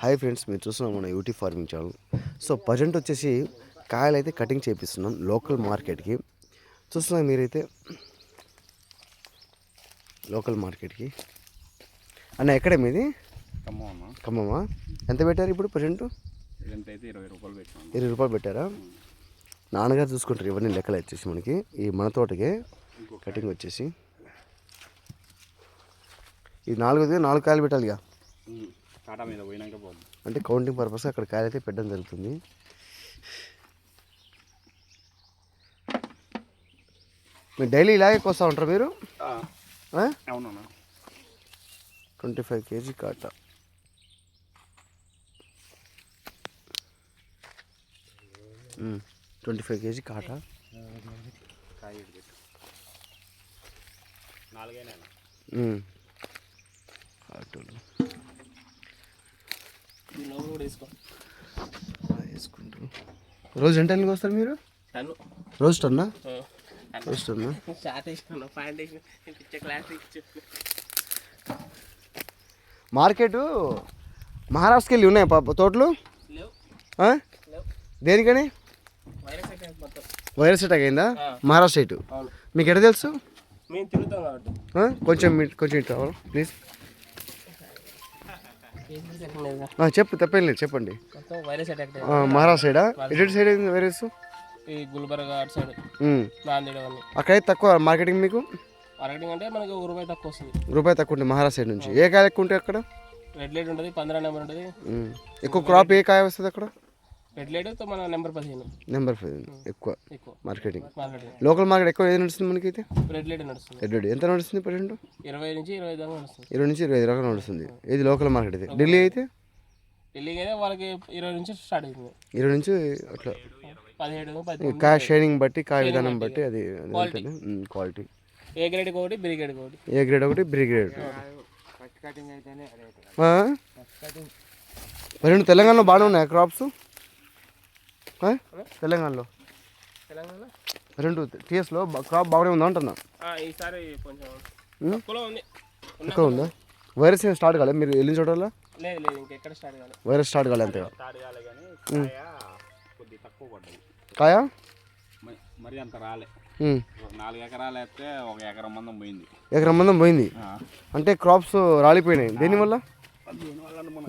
Hi friends మీరు చూస్తున్నాం మన YouTube farming channel. So present వచ్చేసి కాయలు అయితే కటింగ్ చేపిస్తున్నాం లోకల్ మార్కెట్కి. చూస్తున్నాం మీరైతే లోకల్ మార్కెట్కి. అన్న ఎక్కడ మీది? ఖమ్మం అన్న. ఖమ్మమా? ఎంత పెట్టారు ఇప్పుడు ప్రజెంట్? ఇరవై రూపాయలు పెట్టాను ఇరవై రూపాయలు పెట్టారా? నాన్నగారు చూసుకుంటారు ఇవన్నీ లెక్కలు వచ్చేసి మనకి. ఈ మన తోటకే కటింగ్ వచ్చేసి. ఇది నాలుగు నాలుగు కాయలు పెట్టాలి ఇక కాటా మీద పోయినాక పోదు. అంటే కౌంటింగ్ పర్పస్ అక్కడ కాయలు అయితే పెట్టడం జరుగుతుంది. మీరు డైలీ ఇలాగే కోస్తూ ఉంటారు మీరు? అవునన్నా ట్వంటీ ఫైవ్ కేజీ కాట. ట్వంటీ ఫైవ్ కేజీ కాట. కాయ నాలుగైనా వేసుకుంటారు రోజు ఎంత వస్తారు మీరు? రోజు టన్నా? రోజు టన్నా? మార్కెట్ మహారాష్ట్రకి వెళ్ళి ఉన్నాయి పాప తోటలు? దేనికని? వైరస్ అటాక్ అయిందా? మహారాష్ట్ర ఇటు. మీకు ఎక్కడ తెలుసు? కొంచెం కొంచెం ఇటు రావాలి? ప్లీజ్. చెప్పు తప్పేం లేదు చెప్పండి. మహారాష్ట్ర సైడా? ఎటు సైడ్ అయింది వైరస్? ఈ గుల్బర్గా అటు సైడ్. ఉమ్. నాందేడ్ అవన్నీ అక్కడైతే తక్కువ? మార్కెటింగ్ మీకు? మార్కెటింగ్ అంటే మనకి ఒక రూపాయి తక్కువ వస్తుంది. రూపాయి తక్కువ ఉంటుంది మహారాష్ట్ర సైడ్ నుంచి. ఏ కాయ ఎక్కువ ఉంటాయి అక్కడ? రెడ్ లైట్ ఉంటుంది పంద్రా నెంబర్ ఉంటుంది. ఎక్కువ క్రాప్ ఏ కాయ వస్తుంది అక్కడ? రెడ్ లైట్తో మన నెంబర్ పదిహేను. నెంబర్ ఎక్కువ ఎక్కువ. మార్కెటింగ్. లోకల్ మార్కెట్ ఎక్కువ ఏది నడుస్తుంది మనకి అయితే రెడ్ లైట్ నడుస్తుంది. ఎడ్డు ఎంత నడుస్తుంది ప్రజెంట్ ఇరవై నుంచి ఇరవై దాకా నడుస్తుంది. ఇరవై నుంచి ఇరవై ఐదు రకాలు నడుస్తుంది. ఇది లోకల్ మార్కెట్ అయితే? ఢిల్లీ అయితే? ఢిల్లీకి అయితే వాళ్ళకి ఇరవై నుంచి స్టార్ట్ అవుతుంది. ఇరవై నుంచి అట్లా. పదిహేడు పది కాయ షైనింగ్ బట్టి కాయ విధానం బట్టి. అది క్వాలిటీ. ఏ గ్రేడ్ ఒకటి బి గ్రేడ్ ఒకటి. ఏ గ్రేడ్ ఒకటి బ్రీ గ్రేడ్ రెండు తెలంగాణలో బాగానే ఉన్నాయి క్రాప్స్? తెలంగాణలో. తెలంగాణ రెండు టీఎస్లో క్రాప్ బాగానే ఉందా అంటున్నా. ఈసారి కొంచెం ఎక్కువ ఉందా. వైరస్ ఏం స్టార్ట్ కాలేదు మీరు వెళ్ళిన చోటల్లో లేదు లేదు ఇంకెక్కడ స్టార్ట్ కాలేదు వైరస్ స్టార్ట్ కాలేదు అంతగా స్టార్ట్ కాలే కానీ కాయ కొద్ది తక్కువ పడ్డది కాయ? మ- మరి అంత రాలే. నాలుగు ఎకరాలు వేస్తే ఒక ఎకరం మందం పోయింది. ఎకరం మందం పోయింది. అంటే క్రాప్స్ రాలిపోయినాయి. దేనివల్ల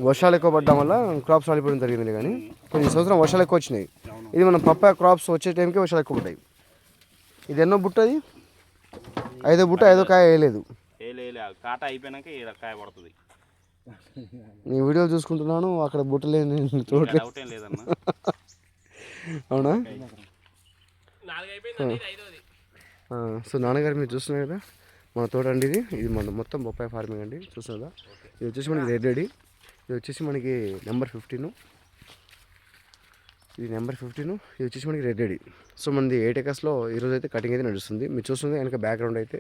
వర్షాలు ఎక్కువ పడడం వల్ల క్రాప్స్ రాలిపోవడం జరిగింది కానీ కొన్ని సంవత్సరం వర్షాలు ఎక్కువ వచ్చినాయి. ఇది మనం పప్ప క్రాప్స్ వచ్చే టైంకి వర్షాలు ఎక్కువ పడ్డాయి. ఇది ఎన్నో బుట్ట అది? ఐదో బుట్ట ఐదో కాయ వేయలేదు. కాట అయిపోయినాక ఈ కాయ పడుతుంది. నీ వీడియో చూసుకుంటున్నాను అక్కడ బుట్టలేని చూడలేదు అవునా? నాలుగు అయిపోయింది ఇది ఐదోది. ఆ, సో నాన్నగారు మీరు చూస్తున్నారు కదా? మన తోట అండి ఇది. ఇది మన మొత్తం బొప్పాయి ఫార్మింగ్ అండి. చూస్తున్నారా ఇది వచ్చేసి మనకి రెడ్ రెడీ ఇది వచ్చేసి మనకి నెంబర్ ఫిఫ్టీన్ ఇది నెంబర్ ఫిఫ్టీన్ ఇది వచ్చేసి మనకి రెడ్ రెడీ సో మనది ఎయిట్ ఎకర్స్లో ఈరోజు అయితే కటింగ్ అయితే నడుస్తుంది. మీరు చూస్తుంది వెనక బ్యాక్గ్రౌండ్ అయితే.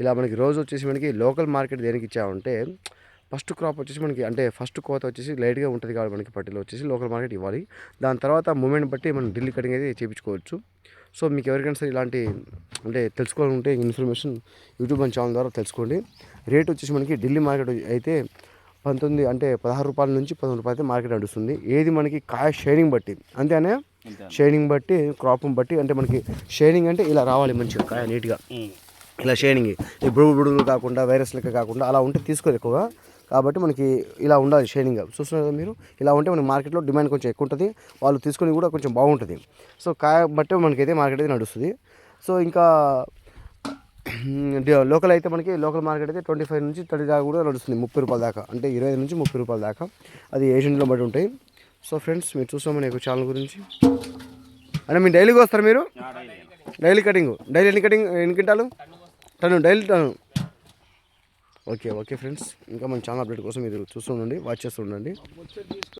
ఇలా మనకి రోజు వచ్చేసి మనకి లోకల్ మార్కెట్ దేనికి ఇచ్చామంటే ఫస్ట్ క్రాప్ వచ్చేసి మనకి అంటే ఫస్ట్ కోత వచ్చేసి లైట్గా ఉంటుంది కాబట్టి మనకి పట్టిలో వచ్చేసి లోకల్ మార్కెట్ ఇవ్వాలి. దాని తర్వాత మూమెంట్ బట్టి మనం ఢిల్లీ కటింగ్ అయితే చేయించుకోవచ్చు సో మీకు ఎవరికైనా సరే ఇలాంటి అంటే తెలుసుకోవాలంటే ఇన్ఫర్మేషన్ యూట్యూబ్ అండ్ ఛానల్ ద్వారా తెలుసుకోండి. రేట్ వచ్చేసి మనకి ఢిల్లీ మార్కెట్ అయితే పంతొమ్మిది అంటే పదహారు రూపాయల నుంచి పదమూడు రూపాయలు అయితే మార్కెట్ నడుస్తుంది. ఏది మనకి కాయ షైనింగ్ బట్టి అంతేనే? అంతే. షైనింగ్ బట్టి క్రాప్ని బట్టి అంటే మనకి షైనింగ్ అంటే ఇలా రావాలి మంచిగా కాయ నీట్గా. ఇలా షైనింగ్ ఈ బుడుగు బుడుగులు కాకుండా వైరస్ లెక్క కాకుండా అలా ఉంటే తీసుకోరు ఎక్కువగా. కాబట్టి మనకి ఇలా ఉండాలి షైనింగ్గా చూస్తున్నారు కదా మీరు ఇలా ఉంటే మనకి మార్కెట్లో డిమాండ్ కొంచెం ఎక్కువ ఉంటుంది. వాళ్ళు తీసుకొని కూడా కొంచెం బాగుంటుంది. సో కాయ బట్టి మనకైతే మార్కెట్ అయితే నడుస్తుంది. సో ఇంకా లోకల్ అయితే మనకి లోకల్ మార్కెట్ అయితే ట్వంటీ ఫైవ్ నుంచి థర్టీ దాకా కూడా నడుస్తుంది ముప్పై రూపాయల దాకా. అంటే ఇరవై నుంచి ముప్పై రూపాయల దాకా. అది ఏజెంట్లో బట్టి ఉంటాయి. సో ఫ్రెండ్స్ మీరు చూస్తామని యొక్క ఛానల్ గురించి. అంటే మీరు డైలీగా వస్తారు మీరు? డైలీ. కటింగ్. డైలీ ఎన్ని కటింగ్ ఎన్ని quintal ton daily ton. Okay okay friends. ఇంకా మన ఛానల్ అప్డేట్ కోసం మీరు చూస్తుండండి వాచ్ చేస్తుండండి